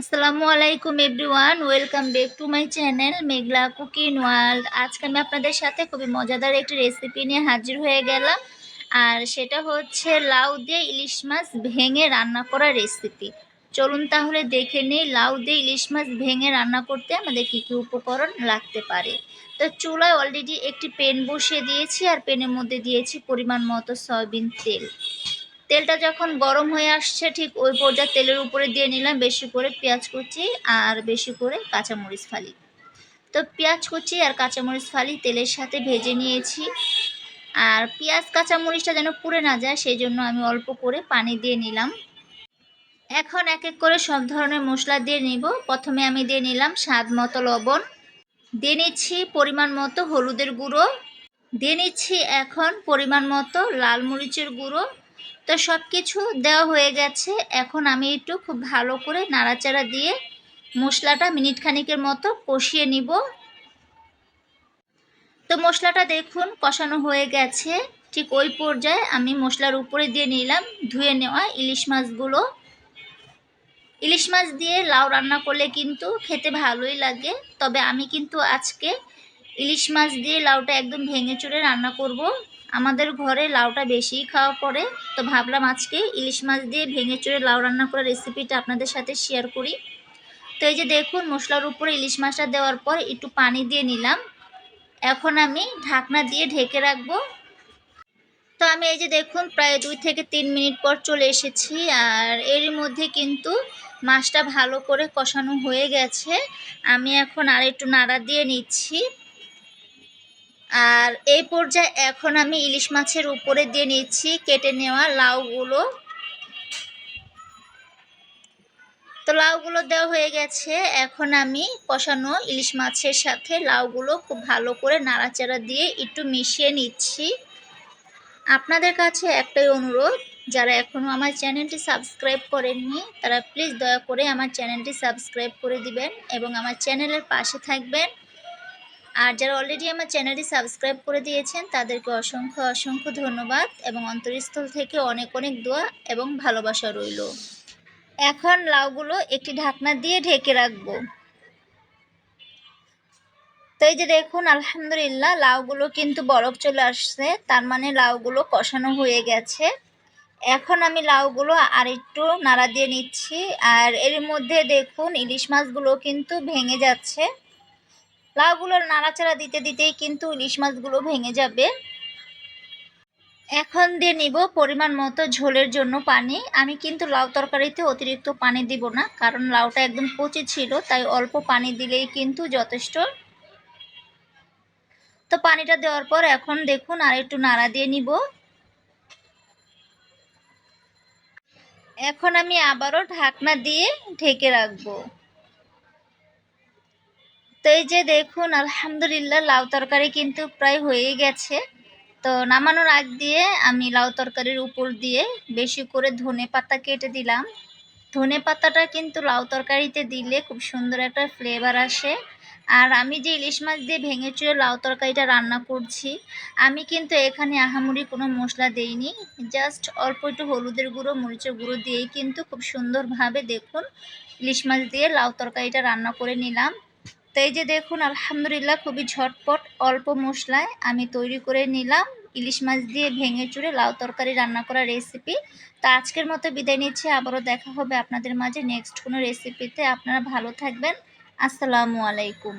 আসসালামু আলাইকুম everyone welcome back to my channel Meghla cooking world আজকে আমি আপনাদের সাথে খুবই মজাদার একটি রেসিপি নিয়ে হাজির হয়ে গেলাম। আর সেটা হচ্ছে লাউ দিয়ে ইলিশ মাছ ভেঙে রান্না করা রেসিপি চলুন তাহলে দেখে নিই লাউ দিয়ে ইলিশ মাছ ভেঙে রান্না করতে আমাদের কী কী উপকরণ লাগতে পারে। তো চুলায় অলরেডি একটি পেন বসিয়ে দিয়েছি, আর পেনের মধ্যে দিয়েছি পরিমাণ মতো সয়াবিন তেল। তেলটা যখন গরম হয়ে আসছে, ঠিক ওই পর্যায়ে তেলের উপরে দিয়ে নিলাম বেশি করে পেঁয়াজ কুচি আর বেশি করে কাঁচামরিচ ফালি। তো পেঁয়াজ কুচি আর কাঁচামরিচ ফালি তেলের সাথে ভেজে নিয়েছি। আর পেঁয়াজ, কাঁচামরিচটা যেন পুড়ে না যায়, সেই জন্য আমি অল্প করে পানি দিয়ে নিলাম। এখন এক এক করে সব ধরনের মশলা দিয়ে নিব। প্রথমে আমি দিয়ে নিলাম স্বাদ মতো লবণ। দিয়ে নিচ্ছি পরিমাণ মতো হলুদের গুঁড়ো। দিয়ে নিচ্ছি এখন পরিমাণ মতো লাল মরিচের গুঁড়ো। তো সব কিছু দেওয়া হয়ে গেছে। এখন আমি একটু খুব ভালো করে নাড়াচাড়া দিয়ে মশলাটা মিনিট খানিকের মতো কষিয়ে নিব। তো মশলাটা দেখুন কষানো হয়ে গেছে। ঠিক ওই পর্যায়ে আমি মশলার উপরে দিয়ে নিলাম ধুয়ে নেওয়া ইলিশ মাছগুলো। ইলিশ মাছ দিয়ে লাউ রান্না করলে কিন্তু খেতে ভালোই লাগে। তবে আমি কিন্তু আজকে ইলিশ মাছ দিয়ে লাউটা একদম ভেঙে চুড়ে রান্না করব। আমাদের ঘরে লাউটা বেশিই খাওয়া পড়ে, তো ভাবলাম আজকে ইলিশ মাছ দিয়ে ভেঙে চুড়ে লাউ রান্না করার রেসিপিটা আপনাদের সাথে শেয়ার করি। তো এই যে দেখুন, মশলার উপরে ইলিশ মাছটা দেওয়ার পর একটু পানি দিয়ে নিলাম। এখন আমি ঢাকনা দিয়ে ঢেকে রাখব। তো আমি এই যে দেখুন, প্রায় দুই থেকে তিন মিনিট পর চলে এসেছি, আর এরই মধ্যে কিন্তু মাছটা ভালো করে কষানো হয়ে গেছে। আমি এখন আর একটু নাড়া দিয়ে নিচ্ছি। আর এই পর্যায়ে এখন আমি ইলিশ মাছের উপরে দিয়ে নিচ্ছি, কেটে নেওয়া লাউগুলো। তো লাউগুলো দেওয়া হয়ে গেছে। এখন আমি কষানো ইলিশ মাছের সাথে লাউগুলো খুব ভালো করে নাড়াচাড়া দিয়ে একটু মিশিয়ে নিচ্ছি। আপনাদের কাছে একটাই অনুরোধ, যারা এখনও আমার চ্যানেলটি সাবস্ক্রাইব করেননি, তারা প্লিজ দয়া করে আমার চ্যানেলটি সাবস্ক্রাইব করে দিবেন এবং আমার চ্যানেলের পাশে থাকবেন। আর যারা অলরেডি আমার চ্যানেলটি সাবস্ক্রাইব করে দিয়েছেন, তাদেরকে অসংখ্য অসংখ্য ধন্যবাদ এবং অন্তরস্থল থেকে অনেক অনেক দোয়া এবং ভালোবাসা রইল। এখন লাউগুলো একটি ঢাকনা দিয়ে ঢেকে রাখব। তো এই যে দেখুন, আলহামদুলিল্লাহ, লাউগুলো কিন্তু বরফ চলে আসছে, তার মানে লাউগুলো কষানো হয়ে গেছে। এখন আমি লাউগুলো আর একটু নাড়া দিয়ে নিচ্ছি, আর এর মধ্যে দেখুন, ইলিশ মাছগুলো কিন্তু ভেঙে যাচ্ছে। লাউগুলোর নাড়াচাড়া দিতে দিতেই কিন্তু ইলিশ মাছগুলো ভেঙে যাবে। এখন দিয়ে নিব পরিমাণ মতো ঝোলের জন্য পানি। আমি কিন্তু লাউ তরকারিতে অতিরিক্ত পানি দিব না, কারণ লাউটা একদম কচি ছিল, তাই অল্প পানি দিলেই কিন্তু যথেষ্ট। তো পানিটা দেওয়ার পর এখন দেখুন আর একটু নাড়া দিয়ে নিব। এখন আমি আবারও ঢাকনা দিয়ে ঢেকে রাখব। তো এই যে দেখুন, আলহামদুলিল্লাহ লাউ তরকারি কিন্তু প্রায় হয়েই গেছে। তো নামানোর আগ দিয়ে আমি লাউ তরকারির উপর দিয়ে বেশি করে ধনে পাতা কেটে দিলাম। ধনে পাতাটা কিন্তু লাউ তরকারিতে দিলে খুব সুন্দর একটা ফ্লেভার আসে। আর আমি যে ইলিশ মাছ দিয়ে ভেঙে চুয়ে লাউ তরকারিটা রান্না করছি, আমি কিন্তু এখানে আহামুড়ি কোনো মশলা দেইনি। জাস্ট অল্প একটু হলুদের গুঁড়ো, মরিচের গুঁড়ো দিয়েই কিন্তু খুব সুন্দরভাবে দেখুন, ইলিশ মাছ দিয়ে লাউ তরকারিটা রান্না করে নিলাম। তো এই যে দেখুন, আলহামদুলিল্লাহ খুবই ঝটপট অল্প মশলায় আমি তৈরি করে নিলাম। ইলিশ মাছ দিয়ে ভেঙে চুড়ে লাউ তরকারি রান্না করা রেসিপি তা আজকের মতো বিদায় নিচ্ছি, আবারও দেখা হবে আপনাদের মাঝে নেক্সট কোনো রেসিপিতে আপনারা ভালো থাকবেন। আসসালামু আলাইকুম।